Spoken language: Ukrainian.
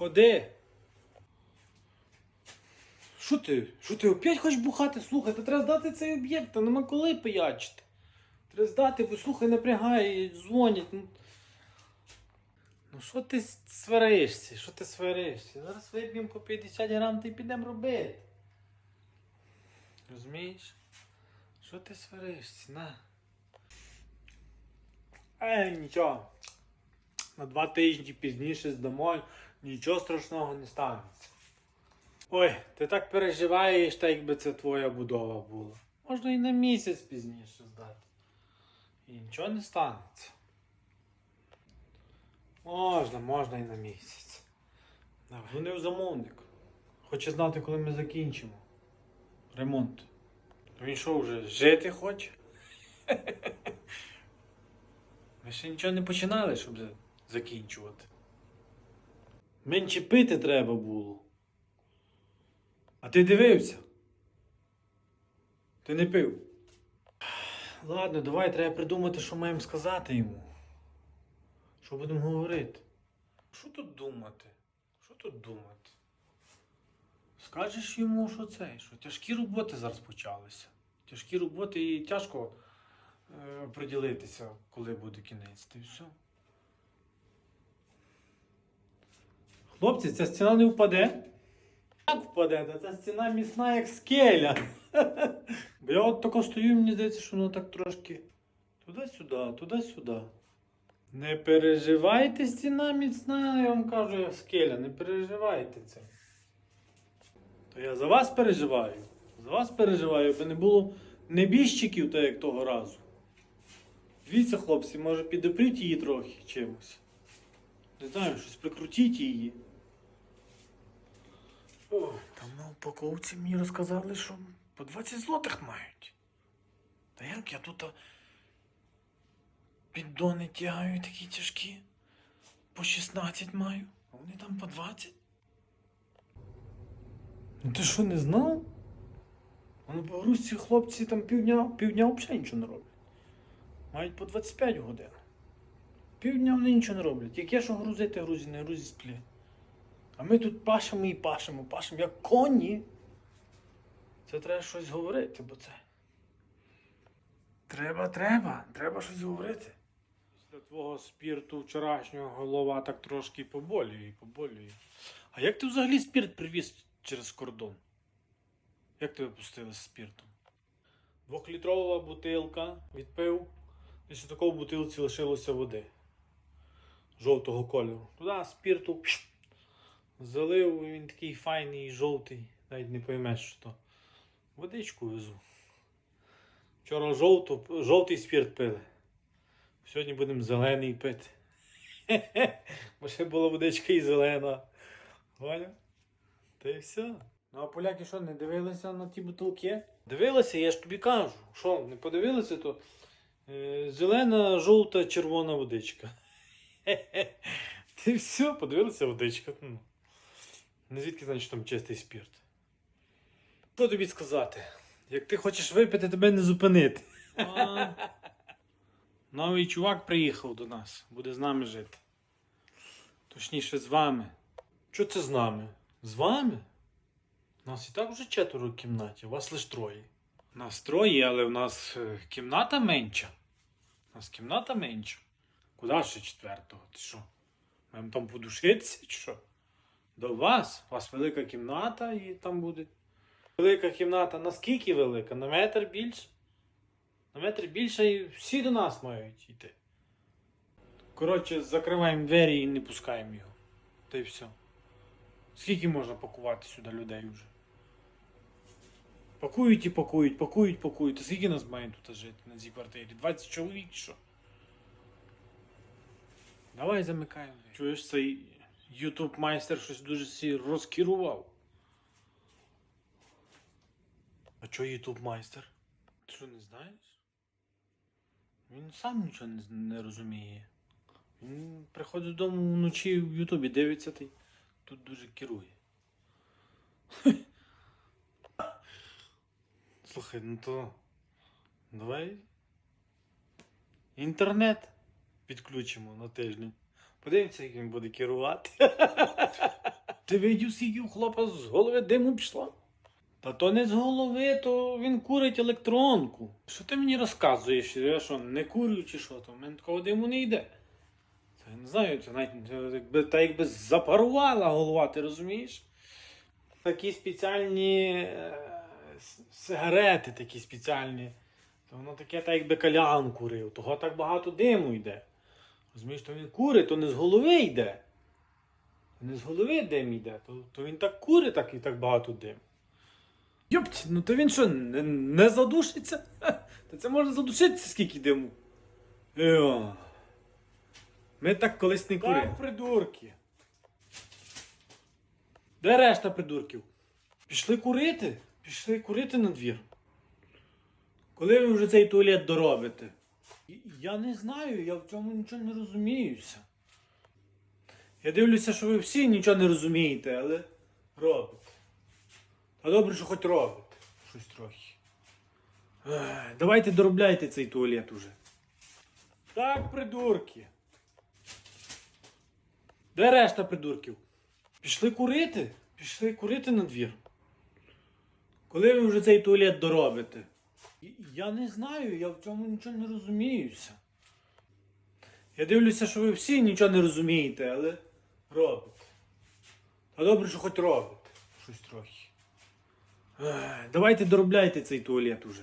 Ходи. Що ти? Що ти опять хочеш бухати? Слухай, то треба здати цей об'єкт, та нема коли пиячити. Треба здати, бо слухай, напрягає, дзвонять. Ну, ну що ти сваришся? Що ти сваришся? Зараз вип'ємо по 50 грам та й підемо робити. Розумієш? Що ти сваришся? На. Ей, нічого. На два тижні пізніше здамо, нічого страшного не станеться. Ой, ти так переживаєш, так якби це твоя будова була. Можна і на місяць пізніше здати. І нічого не станеться. Можна, можна і на місяць. Давай. Дзвонив замовник. Хоче знати, коли ми закінчимо. Ремонт. Він що вже жити хоче? Ми ще нічого не починали, щоб закінчувати. Менше пити треба було. А ти дивився? Ти не пив. Ладно, давай треба придумати, що маємо сказати йому. Що будемо говорити? Що тут думати? Що тут думати? Скажеш йому, що це, що тяжкі роботи зараз почалися. Тяжкі роботи і тяжко е, приділитися, коли буде кінець. Й все. Хлопці, ця стіна не впаде. Як впаде? Та ця стіна міцна, як скеля. Бо я от тако стою, мені здається, що воно так трошки туди-сюди, туди-сюди. Не переживайте, стіна міцна, я вам кажу, як скеля, не переживайте це. То я за вас переживаю. За вас переживаю, аби не було небіжчиків, так як того разу. Дивіться, хлопці, може підопріть її трохи чимось. Не знаю, щось прикрутіть її. О, там на упаковці мені розказали, що по 20 злотих мають. Та як я тут піддони тягаю такі тяжкі? По 16 маю, а вони там по 20. Ну ти що не знав? Вони по грузці хлопці там півдня, півдня взагалі нічого не роблять. Мають по 25 годин. Півдня вони нічого не роблять. Як є що грузити, грузі, не грузі сплі. А ми тут пашемо і пашемо, пашемо, як коні. Це треба щось говорити, бо це. Треба, треба, треба щось говорити. Після твого спірту вчорашнього голова так трошки поболює і поболює. А як ти взагалі спірт привіз через кордон? Як тебе пустили з спіртом? Двохлітрова бутилка відпив. Після такого в бутилці лишилося води. Жовтого кольору. Туди спірту залив, він такий файний жовтий. Навіть не поймеш, що то. Водичку везу. Вчора жовту, жовтий спірт пили. Сьогодні будемо зелений пити. Бо ще була водичка і зелена. Валя? Та й все. Ну а поляки що, не дивилися на ті бутилки? Дивилися, я ж тобі кажу. Що, не подивилися, то е, зелена, жовта, червона водичка. Ти все, подивилися водичка. Ну. Не звідки знаєш, що там чистий спірт. Що тобі сказати? Як ти хочеш випити, тебе не зупинити. Новий чувак приїхав до нас, буде з нами жити. Точніше, з вами. Що це з нами? З вами? Нас і так вже четверо в кімнаті, у вас лише троє. Нас троє, але в нас е, кімната менша. У нас кімната менша. Куди ще четвертого? Ти що? Маємо там подушитися чи що? До вас. У вас велика кімната і там буде. Велика кімната наскільки велика? На метр більше? На метр більше і всі до нас мають йти. Коротше, закриваємо двері і не пускаємо його. Та й все. Скільки можна пакувати сюди людей вже? Пакують і пакують, пакують, пакують. А скільки нас має тут жити на цій квартирі? 20 чоловік що? Давай замикаємо. Чуєш, цей ютуб майстер щось дуже сі розкерував. А чого ютуб майстер? Ти що не знаєш? Він сам нічого не, не розуміє. Він приходить додому вночі в Ютубі, дивиться й тут дуже керує. Слухай, ну то давай інтернет відключимо на тиждень. Подивимося, як він буде керувати. Ти видів, скільки у хлопа з голови диму пішло? Та то не з голови, то він курить електронку. Що ти мені розказуєш? Я що, не курю чи що, то в мене такого диму не йде. Це, не знаю, це навіть якби, та якби запарувала голова, ти розумієш? Такі спеціальні е, сигарети такі спеціальні. То воно таке, так якби калян курив, того так багато диму йде. Розумієш, то він курить, то не з голови йде. Не з голови дим йде, то, то він так курить, так і так багато дим. Йопть, ну то він що, не, не задушиться? Ха, Та це може задушитися скільки диму. Йо. Ми так колись не курили. Так, придурки. Де решта придурків? Пішли курити? Пішли курити на двір. Коли ви вже цей туалет доробите? Я не знаю, я в цьому нічого не розуміюся. Я дивлюся, що ви всі нічого не розумієте, але робите. Та добре, що хоч робите. Щось трохи. Давайте доробляйте цей туалет уже. Так, придурки. Де решта придурків? Пішли курити? Пішли курити на двір. Коли ви вже цей туалет доробите? Я не знаю, я в цьому нічого не розуміюся. Я дивлюся, що ви всі нічого не розумієте, але робите. Та добре, що хоч робите. Щось трохи. Давайте доробляйте цей туалет уже.